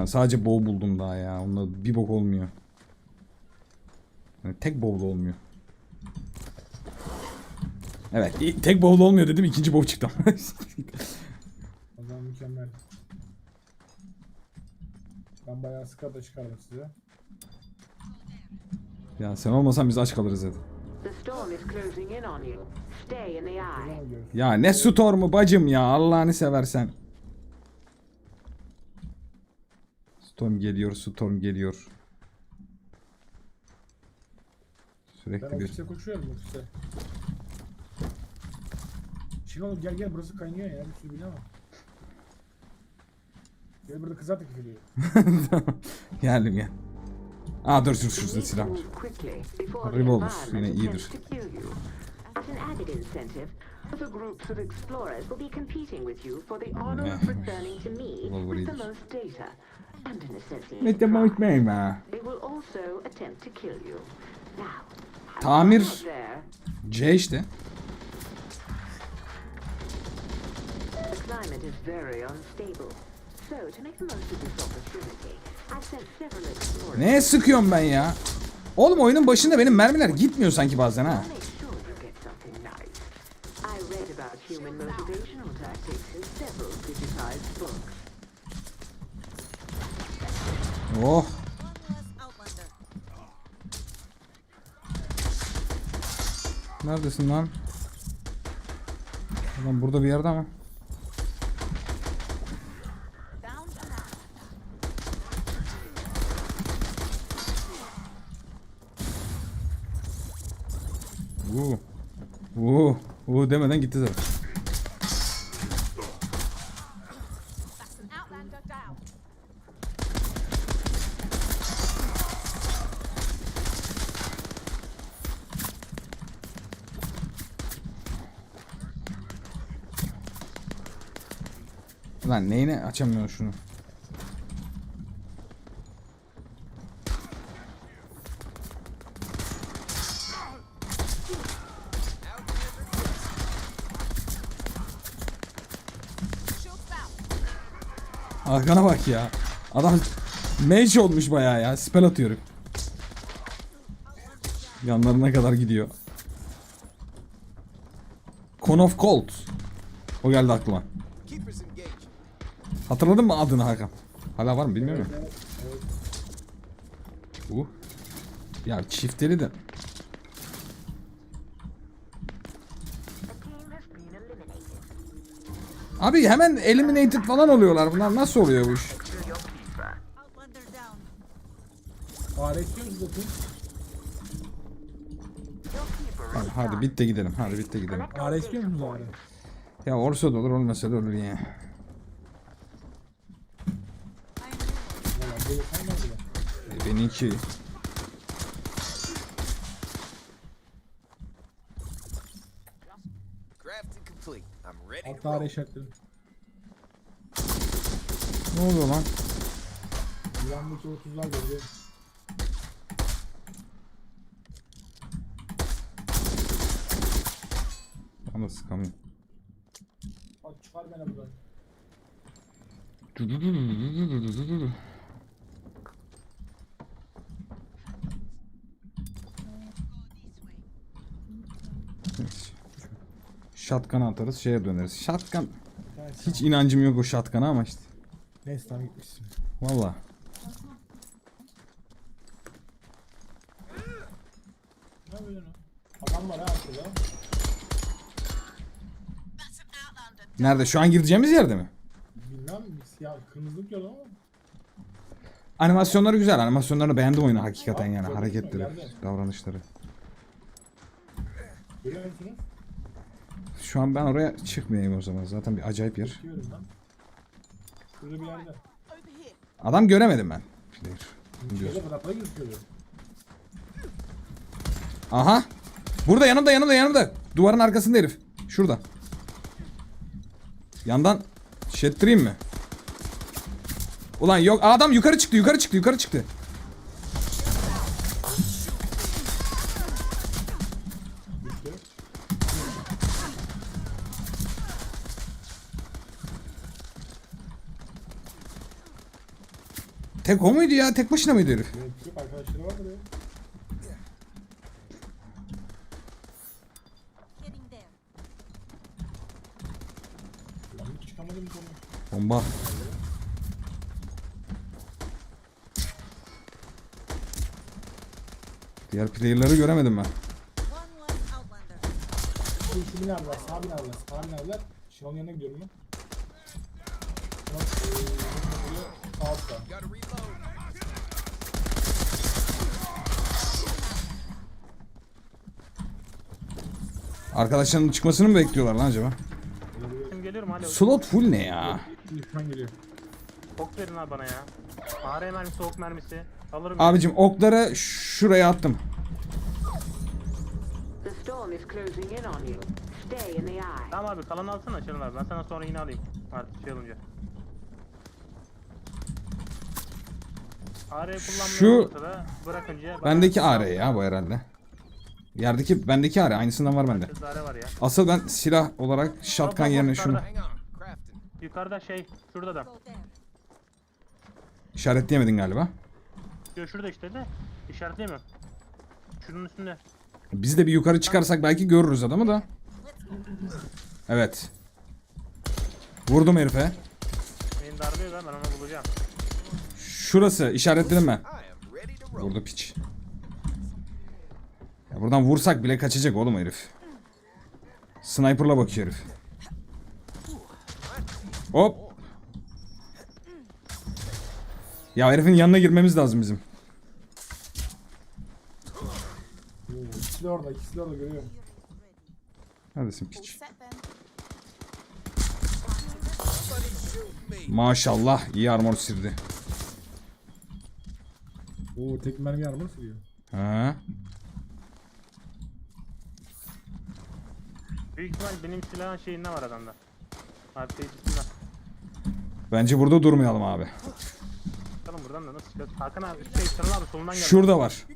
Ben sadece bow buldum daha ya. Onda bir bok olmuyor. Yani tek bow da olmuyor. Evet, tek bow da olmuyor dedim. ikinci bow çıktı. O zaman mükemmel. Ben bayağı sıkı da çıkardım size. ya sen olmasan biz aç kalırız dedi. Ya ne stormu bacım ya Allah'ını seversen. Storm geliyor, storm geliyor. Ben Sürekli bir... ofise koşuyorum ofise. Şimdi oğlum gel gel burası kaynıyor ya bir sürü bina var. Gel burada kızar teklif ediyor. Geldim gel. Aa dur dur şurada silah var. Revolver, yine iyidir. Other groups of explorers will be competing with you for the honor of returning to me with the most data and an associated ha? They will also attempt to kill you. Now, Tamir. C işte. The climate is very unstable. So, to make the most of this opportunity, I've sent several explorers Neye sıkıyorum ben ya? Oğlum oyunun başında benim mermiler gitmiyor sanki bazen ha. Oh. Neredesin lan? Lan burada bir yerde ama. Vuu. Vuu. Vuu demeden gitti zaten. Lan neyine açamıyorum şunu. Arkana bak ya. Adam mage olmuş bayağı ya. Spell atıyorum. Yanlarına kadar gidiyor. Con of Cold. O geldi aklıma. Hatırladın mı adını Hakan? Hala var mı bilmiyorum. Evet, evet. Uh. Ya çifteli de. Abi hemen eliminated falan oluyorlar. Bunlar nasıl oluyor bu iş? Hadi, hadi bit de gidelim. Hadi bit de gidelim. Ya olsa da olur olmasa da olur ya. I am here. Valla gelirsen ne oluyor? E, Benimki. Crafting complete. I'm ready Alt to fare roll. işaretledim. Ne oluyor lan? Güvenlik 30'lar geldi. Bana sıkamıyorum. Bak çıkar beni buradan. Shotgun atarız şeye döneriz. Shotgun Evet, hiç inancım yok o shotgun'a ama işte. Neyse tamam gitmişsin. Valla. Ne yapıyorsun? Adam var ha arkada. Nerede? Şu an gireceğimiz yerde mi? Bilmem siyah kırmızılık yok ama. Animasyonları güzel. Animasyonlarını beğendim oyunu hakikaten Abi, yani. Hareketleri, Geldi. davranışları. Görüyor musunuz? Şu an ben oraya çıkmayayım o zaman. Zaten bir acayip yer. Şurada bir yerde. Adam göremedim ben. Player. Aha. Burada yanımda yanımda yanımda. Duvarın arkasında herif. Şurada. Yandan şettireyim mi? Ulan yok adam yukarı çıktı yukarı çıktı yukarı çıktı. Tek o muydu ya? Tek başına mıydı herif? Evet, arkadaşları vardır ya. Bomba. Diğer player'ları göremedim ben. Less outlander. Şu, şu binalar, sağ sağ binalar. Şenol'un yanına gidiyorum ben. Reload. Arkadaşlarının çıkmasını mı bekliyorlar lan acaba? Geliyorum hala. Slot full ne ya? Geliyor. Ok verin abi bana ya. AR mermisi, ok mermisi. Alırım. Abicim okları şuraya attım. The storm is closing in on you. Stay in the eye. Tamam abi kalanı alsana Şenol abi. Ben sana sonra yine alayım. Artık şey olunca. Şu- kullanmıyorum ortada. Bırakınca... bana- Bendeki AR ya bu herhalde. Yerdeki bendeki AR aynısından var bende. Herkeste AR var ya. Asıl ben silah olarak shotgun yerine şunu Hang on. Crafting. Yukarıda şey, şurada da. İşaretleyemedin galiba. Yo şurada işte de. İşaretleyemiyorum. Şunun üstünde. Biz de bir yukarı çıkarsak belki görürüz adamı da. Evet. Vurdum herife. Beni darlıyor da ben onu bulacağım. Şurası işaretledim ben. Vurdu piç. Ya buradan vursak bile kaçacak oğlum herif. Sniper'la bakıyor herif. Hop. Ya herifin yanına girmemiz lazım bizim. Oo, İkisi de orada, ikisi de orada görüyorum. Neredesin piç? Maşallah iyi armor sirdi. Oo, tek mermi armor sürüyor. Ha. Büyük ihtimal benim silahın şeyinde var adamda. RPG'sinden. Bence burada durmayalım abi. Bakalım buradan da nasıl çıkacağız? Hakan abi, şey, Şenol abi solundan geldi. Şurada var.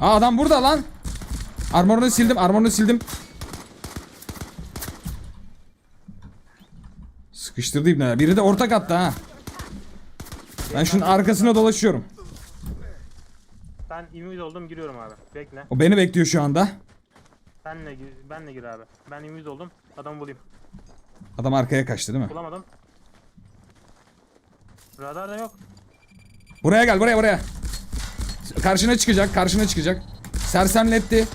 Aa adam burada lan. Armorunu sildim, armorunu sildim. Sıkıştırdı ibneler. Biri de orta katta ha. Ben şunun arkasına dolaşıyorum. Ben ümit oldum giriyorum abi. Bekle. O beni bekliyor şu anda. Benle gir, benle gir abi. Ben ümit oldum. Adamı bulayım. Adam arkaya kaçtı değil mi? Bulamadım. Radar da yok. Buraya gel, buraya, buraya. Karşına çıkacak, karşına çıkacak. Sersemletti.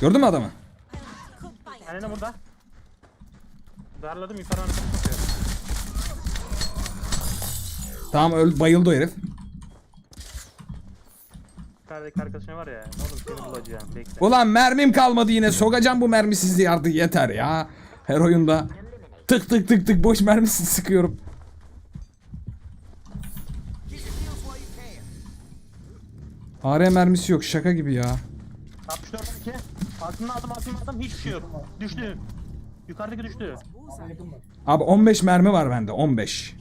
Gördün mü adamı? Hani ne burada? Darladım yukarı anasını. Tamam öl bayıldı o herif. Yukarıdaki arkadaşın var ya. Oğlum seni bulacağım. Bekle. Ulan mermim kalmadı yine. Sokacağım bu mermisizliği artık yeter ya. Her oyunda tık tık tık tık boş mermisi sıkıyorum. AR mermisi yok şaka gibi ya. 64 12. Altından aldım altından aldım. Hiçbir şey yok. Düştü. Yukarıdaki düştü. Abi 15 mermi var bende 15.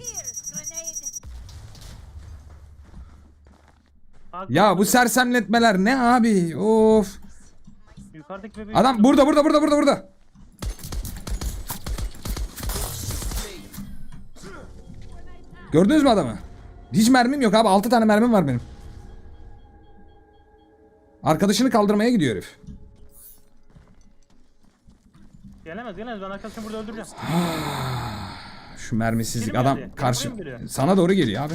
Hakan Ya bu sersemletmeler ne abi? Of. Yukarıdaki bebeği. Adam burada burada burada burada burada. Gördünüz mü adamı? Hiç mermim yok abi 6 tane mermim var benim. Arkadaşını kaldırmaya gidiyor herif. Gelemez gelemez. Ben arkadaşımı burada öldüreceğim. Şu mermisizlik adam geldi? karşı Buraya mı geliyor? sana doğru geliyor abi.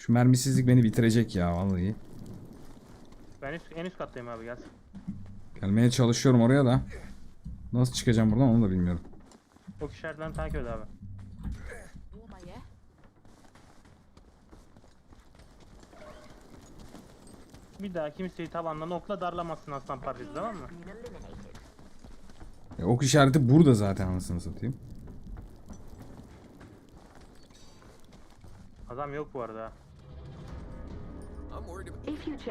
Şu mermisizlik beni bitirecek ya vallahi. Ben üst, en üst kattayım abi gelsin. Gelmeye çalışıyorum oraya da. Nasıl çıkacağım buradan onu da bilmiyorum. Ok işaretlerini takip et abi. Bir daha kimseyi tabandan okla darlamazsın aslan parçası tamam mı? E, ok işareti burada zaten anasını satayım. Adam yok bu arada.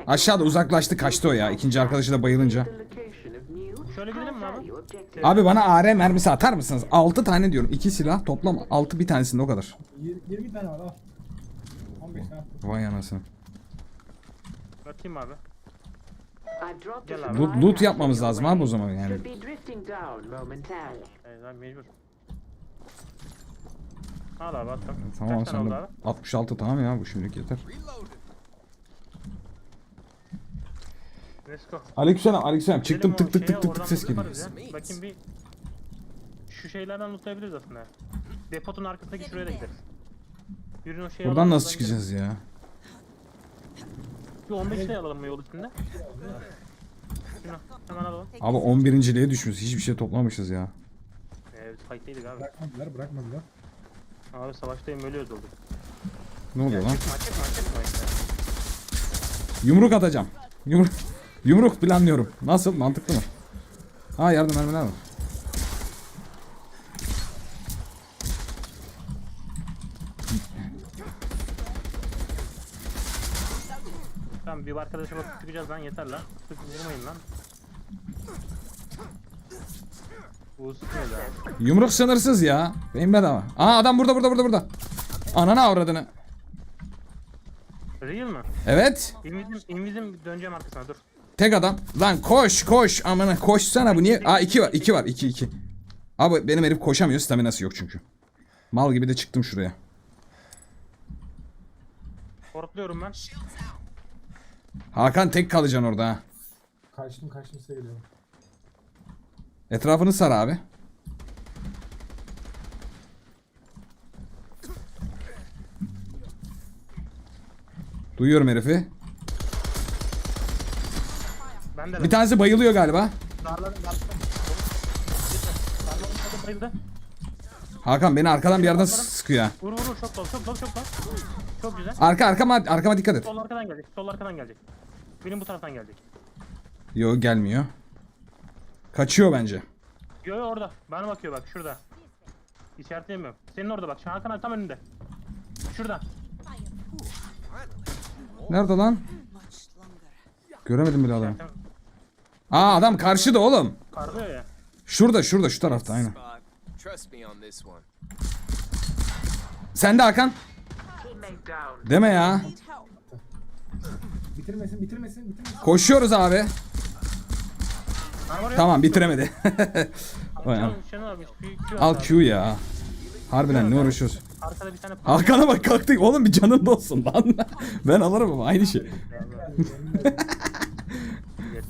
Aşağıda uzaklaştı kaçtı o ya. İkinci arkadaşı da bayılınca. Şöyle gidelim mi abi? Abi bana AR mermisi atar mısınız? 6 tane diyorum. 2 silah toplam 6 bir tanesinde o kadar. 20, 20 tane var al. 15 tane. Vay anasını. Atayım abi. Gel Loot, loot yapmamız lazım abi o zaman yani. Mecbur. Al abi attım. Tamam Kaç tane sen oldu de abi? 66 tamam ya bu şimdilik yeter. Let's go. Aleykümselam aleykümselam çıktım tık tık tık tık tık ses geliyor. Bakayım bir şu şeylerden lootlayabiliriz aslında. Depotun arkasındaki şuraya da gideriz. Yürüyün o şeye Buradan alalım, nasıl çıkacağız ya? Bir 15 de alalım mı yol üstünde? Şunu hemen alalım. Abi 11. düşmüş hiçbir şey toplamamışız ya. Biz fight'teydik abi. Bırakmadılar bırakmadılar. Abi savaştayım ölüyoruz olduk. Ne oluyor lan? Çıkma çıkma çıkma işte. Yumruk atacağım. Yumruk, yumruk planlıyorum. Nasıl? Mantıklı mı? Ha yardım mermiler var. Tamam bir arkadaşa bakıp çıkacağız lan yeter lan. Sık vurmayın lan. Bu sıkmıyor ya. Yumruk sınırsız ya. Benim bedava. Aa adam burada burada burada burada. Ananı avradını. Real mı? Evet. Invizim, invizim döneceğim arkasına dur. Tek adam. Lan koş koş. Amına koşsana bu niye? Aa iki var iki var iki iki. Abi benim herif koşamıyor. Staminası yok çünkü. Mal gibi de çıktım şuraya. Portluyorum ben. Hakan tek kalacaksın orada ha. Kaçtım kaçtım size geliyorum. Etrafını sar abi. Duyuyorum herifi. Ben de Bir tanesi bayılıyor galiba. Darladım darladım. Darladım bayıldı. Hakan beni arkadan bir yerden sıkıyor ha. Vur vur vur çok dolu çok dolu çok dolu. Çok güzel. Arka arkama arkama dikkat et. Sol arkadan gelecek. Sol arkadan gelecek. Benim bu taraftan gelecek. Yo gelmiyor. Kaçıyor bence. Yo yo orada. Bana bakıyor bak şurada. İşaretleyemiyorum. Senin orada bak. Hakan abi tam önünde. Şurada. Nerede lan? Göremedim bile adamı. Aa adam karşıda oğlum. Ya. Şurada şurada şu tarafta aynen. Sen de Hakan. Deme ya. Bitirmesin bitirmesin bitirmesin. Koşuyoruz abi. Tamam bitiremedi. Vay Şenol, ana. Şenol abi. Bir Q at Al abi. Q ya. Harbiden ne uğraşıyoruz? Arkada bir tane Hakan'a bak kalktık. Oğlum bir canın da olsun lan. ben alırım ama aynı şey.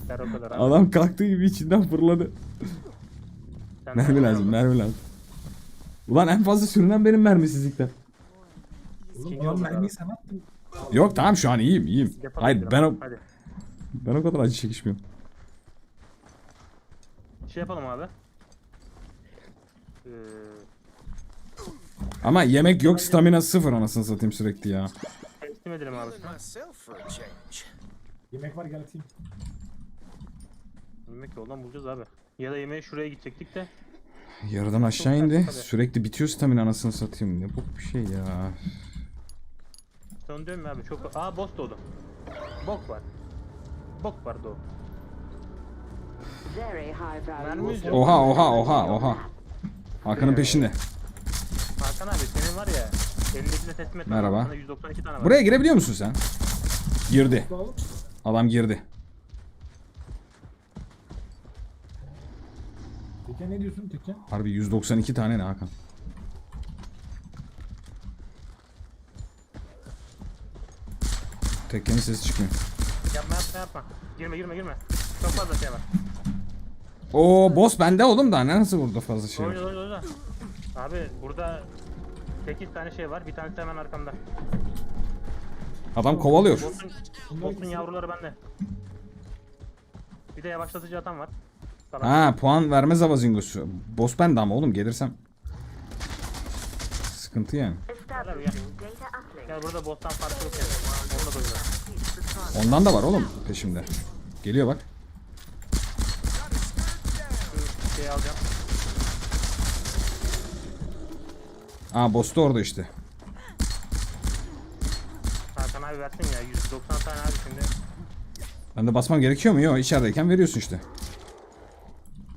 Yeter o kadar abi. Adam kalktığı gibi içinden fırladı. Sen Mermi lazım mermi lazım. Ulan en fazla sürünen benim mermisizlikten. Oğlum ulan mermiyi sen attın. Yok tamam şu an iyiyim iyiyim. Yapalım Hayır ben o. Hadi. ben o kadar acı çekişmiyorum. Şey yapalım abi. Ee, Ama yemek yok stamina sıfır anasını satayım sürekli ya. teslim edelim abi. Yemek var gel atayım. Yemek yoldan bulacağız abi. Ya da yemeğe şuraya gidecektik de. Yarıdan aşağı indi. tabii. Sürekli bitiyor stamina anasını satayım. Ne bu bir şey ya. Ya abi çok... Aa boss doğdu. Bok var. Bok var doğu. Very high value. Mermi yüzüyor. Oha oha oha oha. Hakan'ın peşinde. Hakan abi senin var ya. Elindekini teslim etmem. Merhaba. Sana 192 tane var. Buraya girebiliyor musun sen? Girdi. Adam girdi. Tekken ne diyorsun Tekken? Harbi 192 tane ne Hakan? Tekkenin sesi çıkmıyor. Yapma yapma yapma. Girme girme girme. Çok fazla şey var. Oo boss bende oğlum da ne nasıl burada fazla şey var? Oyna oyna oyna. Abi burada 8 tane şey var. Bir tanesi hemen arkamda. Adam kovalıyor. Boss'un, boss'un yavruları bende. Bir de yavaşlatıcı atan var. Ha puan vermez avazingosu. Boss bende ama oğlum gelirsem. Sıkıntı yani. Establishing data uplink. Gel burada boss'tan farkı yok yani. Onu da koyuyorlar. Ondan da var oğlum peşimde. Geliyor bak. Şu şeyi alacağım. Aa boss da orada işte. Hakan abi versin ya. 190 tane abi şimdi. Ben de basmam gerekiyor mu? Yok içerideyken veriyorsun işte.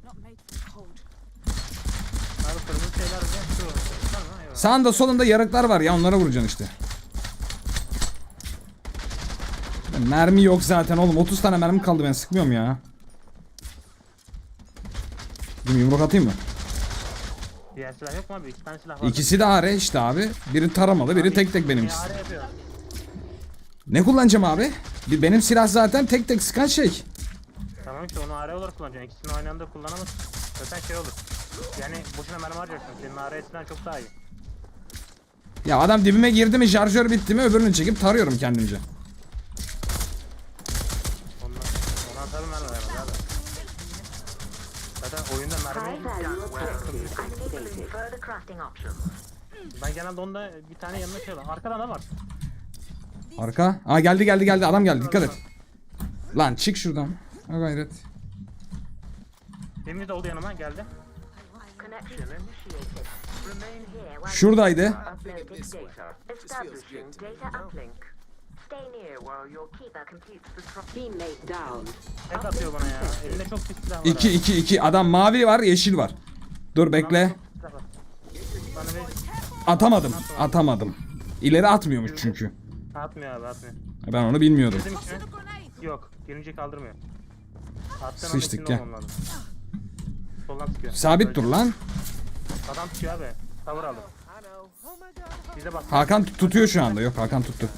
Not made for cold. Abi kırmızı şeyler ne? Şu. Tamam eyvallah. Sağında solunda yarıklar var ya onlara vuracaksın işte. Mermi yok zaten oğlum. 30 tane mermi kaldı ben sıkmıyorum ya. Dur yumruk atayım mı? Diğer silah yok mu abi? İki tane silah var. İkisi de AR işte abi. Biri taramalı, biri tek tek benim. Bir yapıyor. Ne kullanacağım abi? Bir- Benim silah zaten tek tek sıkan şey. Tamam işte onu AR olarak kullanacaksın. İkisini aynı anda kullanamazsın. Zaten şey olur. Yani boşuna mermi harcarsın. Senin AR etinden çok daha iyi. Ya adam dibime girdi mi, şarjör bitti mi öbürünü çekip tarıyorum kendimce. Ondan, abi. Zaten oyunda mermi... Ben genelde onda bir tane yanına şey var. Arkada ne var? Arka. Aa geldi geldi geldi adam geldi dikkat et. Lan çık şuradan. Ha gayret. Benim de oldu yanıma geldi. Connection initiated. Şuradaydı. Tek atıyor bana ya. Elinde çok pis silah var. 2 abi. 2 2 adam mavi var, yeşil var. Dur bekle. Bana bir... Atamadım. Atamadım. İleri atmıyormuş çünkü. Atmıyor abi atmıyor. Ben onu bilmiyordum. Girdim içine. Yok. Girince kaldırmıyor. Attığın Sıçtık, gel. içinde olmam lazım. Soldan sıkıyor. Sabit dur lan. Adam tutuyor abi. Tavır aldım. Bize bak. Hakan tut- tutuyor şu anda. Yok Hakan tuttu.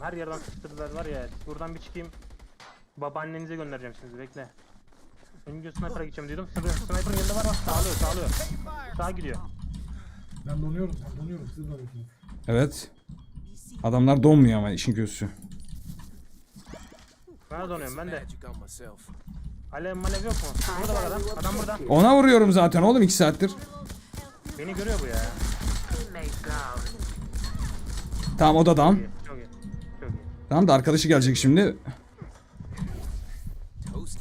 Her yerden sıktırdılar var ya. Buradan bir çıkayım. Babaannenize göndereceğim şimdi bekle. Önce sniper'a gideceğim diyordum. Sniper, sniper'ın yanında var bak sağlıyor sağlıyor. Sağ gidiyor. Ben donuyorum, ben donuyorum, siz donuyorsunuz. Evet. Adamlar donmuyor ama işin kötüsü. De donuyorum ben de. Alev malev yok mu? Burada var adam. Adam burada. Ona vuruyorum zaten oğlum 2 saattir. Beni görüyor bu ya. Tamam o da dam. İyi, Çok iyi. Çok iyi. Tamam da arkadaşı gelecek şimdi. Toast.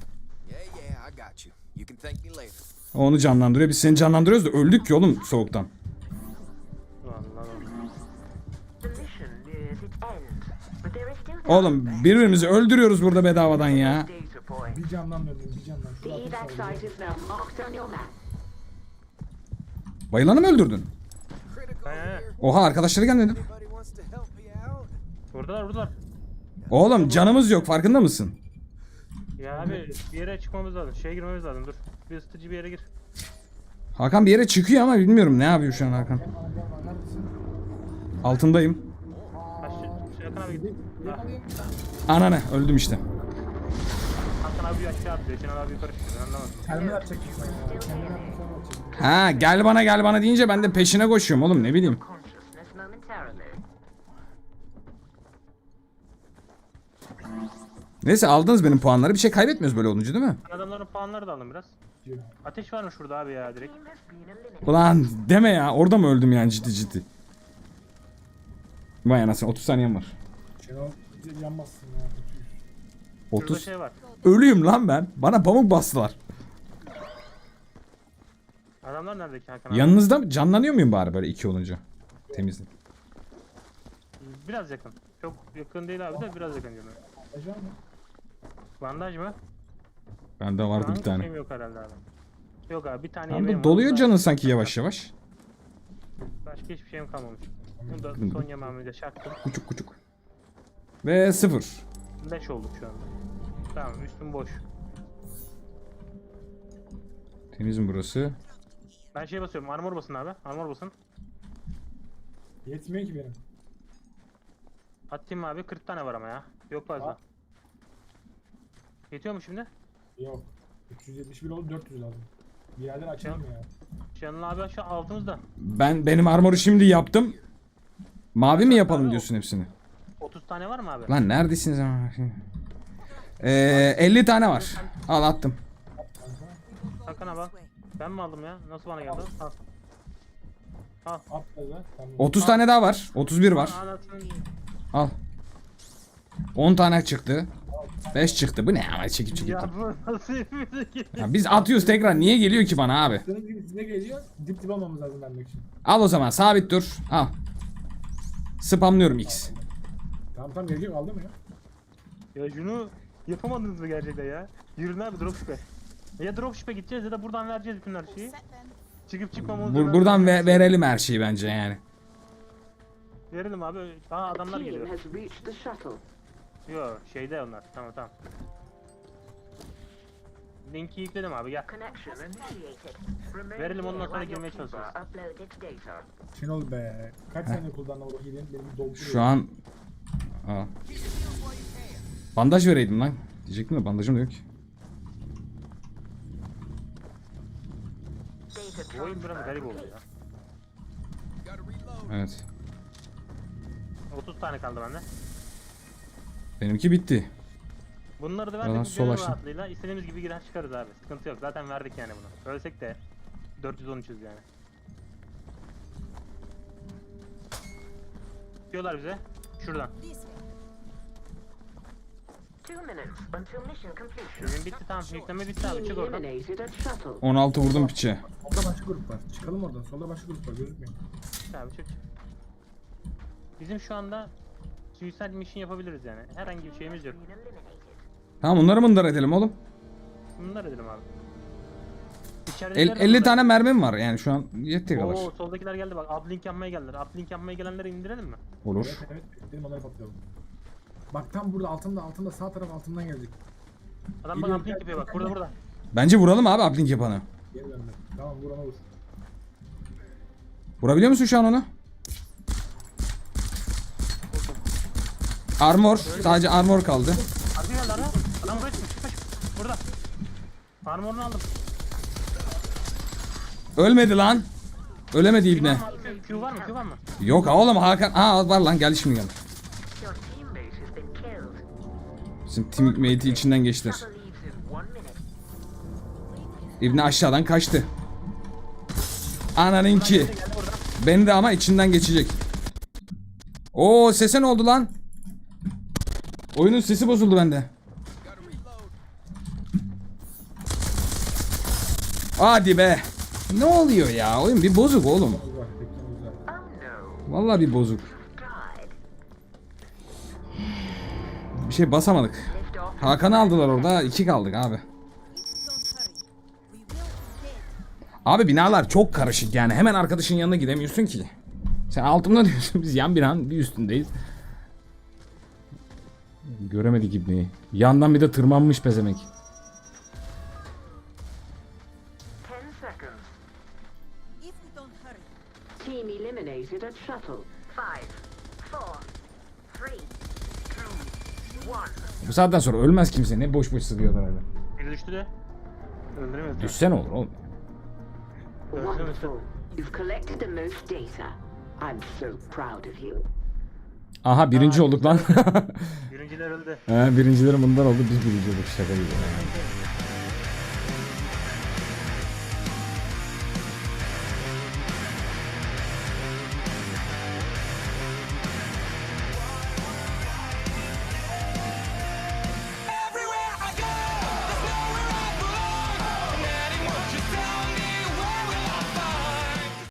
Yeah, yeah, I got you. You can thank me later. O Onu canlandırıyor. Biz seni canlandırıyoruz da öldük ki oğlum soğuktan. Oğlum birbirimizi öldürüyoruz burada bedavadan ya. Bir camdan döndüm, bir camdan. Şu ateş var. Bayılanı mı öldürdün? He. Oha arkadaşları me out? Buradalar buradalar. Oğlum canımız yok farkında mısın? Ya abi bir yere çıkmamız lazım. Şeye girmemiz lazım dur. Bir ısıtıcı bir yere gir. Hakan bir yere çıkıyor ama bilmiyorum ne yapıyor şu an Hakan. Altındayım. Hakan abi alayım. Ananı öldüm işte. Hakan abi aşağı atlıyor. Kenan abi yukarı çıkıyor. Ben anlamadım. Kendini atacak işte ya. Kendini atacak sonra atacak. Ha gel bana gel bana deyince ben de peşine koşuyorum oğlum ne bileyim. Neyse aldınız benim puanları bir şey kaybetmiyoruz böyle olunca değil mi? Adamların puanları da aldım biraz. Ateş var mı şurada abi ya direkt? Ulan deme ya orada mı öldüm yani ciddi ciddi. Vay anasını 30 saniyem var. Şenol yanmazsın ya. kötüyüz. Şurada 30. şey var. Ölüyüm lan ben. Bana pamuk bastılar. Adamlar nerede ki Hakan abi? Yanınızda mı? Canlanıyor muyum bari böyle iki olunca? Temizlik. Biraz yakın. Çok yakın değil abi de biraz yakın canım. Ajan mı? Bandaj mı? Bende vardı bir tane. Yok herhalde abi. Yok abi bir tane Tamam yemeğim var. doluyor canın sanki yavaş yavaş. Başka hiçbir şeyim kalmamış. Bunu da son yemeğimi de çaktım. Kuçuk kuçuk. Ve sıfır. 5 olduk şu anda. Tamam üstüm boş. Temiz mi burası? Ben şey basıyorum armor basın abi. Armor basın. Yetmiyor ki benim. Atayım abi 40 tane var ama ya. Yok fazla. Yetiyor mu şimdi? Yok. 371 oldu 400 lazım. Bir yerden açalım ya. Şenol abi aşağı altımızda. Ben benim armoru şimdi yaptım. Mavi mi yapalım diyorsun hepsini? 30 tane var mı abi? Lan neredesiniz ama? Ee, 50 tane var. Al attım. Hakan abi. al. Ben mi aldım ya? Nasıl bana geldi? Al. Tamam. 30 tane daha var. 31 var. Al. 10 tane çıktı. 5 çıktı. Bu ne ama çekip çekip. Ya bu nasıl bir? Ya biz atıyoruz tekrar. Niye geliyor ki bana abi? Senin gibi size geliyor. Dip dip olmamız lazım benlik için. Al o zaman sabit dur. Al. Spamlıyorum X. Tamam tamam geliyor aldı mı ya? Ya şunu yapamadınız mı gerçekten ya? Yürüün abi dropship'e. Ya dropship'e gideceğiz ya da buradan vereceğiz bütün her şeyi. Çıkıp çıkmamamız Bur- buradan ve- verelim her şeyi bence yani. Verelim abi. Aa adamlar Team geliyor. has reached the shuttle. Yo şeyde onlar. Tamam tamam. Linki yükledim abi gel. Verelim, ondan sonra girmeye çalışırız. Şenol be. Kaç saniye kullandın o hileni? Benim dolduruyor. Şu an... Aa. Bandaj vereydim lan. Diyecektim de bandajım da yok ki. Bu oyun biraz garip oldu ya. Evet. 30 tane kaldı bende. Benimki bitti. Bunları da verdik sol gönül açtım. rahatlığıyla istediğimiz gibi girer çıkarız abi. Sıkıntı yok. Zaten verdik yani bunu. Ölsek de 413'üz yani. Diyorlar bize. Şuradan. Two minutes until mission completion. Bizim bitti tamam. Yükleme bitti abi. Çık oradan. eliminated at shuttle. 16 vurdum piçe. Solda başka grup var. Çıkalım oradan. Solda başka grup var. Gözükmüyor. Çık abi çık. Bizim şu anda suicide mission yapabiliriz yani. Herhangi bir şeyimiz yok. Eliminated. Tamam onları mındar edelim oğlum. Bunlar edelim abi. El, İçeridekiler de 50 burada. tane mermim var yani şu an yetti kadar. Oo soldakiler geldi bak. Uplink yapmaya geldiler. Uplink yapmaya gelenleri indirelim mi? Olur. Evet evet. Bekleyelim onları patlayalım. Bak tam burada altında altında sağ taraf altından gelecek. Adam bana uplink yapıyor bak. Burada burada. Bence vuralım abi uplink yapanı. Geri dönme. Tamam vur ona vur. Vurabiliyor musun şu an onu? Armor. Sadece armor kaldı. Harbi geldi ara. Adam buraya çıkmış. çıkmış. Burada. Armorunu aldım. Ölmedi lan. Ölemedi ibne. Q, Q var mı? Q var mı? Yok oğlum Hakan. Aa var lan geldi şimdi geldi. Bizim teammate'i içinden geçtiler. İbne aşağıdan kaçtı. Ananınki. Beni de ama içinden geçecek. Oo sese ne oldu lan? Oyunun sesi bozuldu bende. Hadi be. Ne oluyor ya? Oyun bir bozuk oğlum. Vallahi bir bozuk. Bir şey basamadık. Hakan'ı aldılar orada. iki kaldık abi. Abi binalar çok karışık yani. Hemen arkadaşın yanına gidemiyorsun ki. Sen altımda diyorsun. Biz yan binan bir üstündeyiz. Göremedik ibneyi. Yandan bir de tırmanmış pezemek. At shuttle. Five, four, three, two, one. Bu saatten sonra ölmez kimse. Ne boş boş sıkıyorlar öyle. Biri düştü de. Öldüremeyiz. Düşse ne olur oğlum. Wonderful. You've collected the most data. I'm so proud of you. Aha birinci olduk lan. Birinciler öldü. He, birincilerin bundan oldu biz birinci olduk şaka gibi.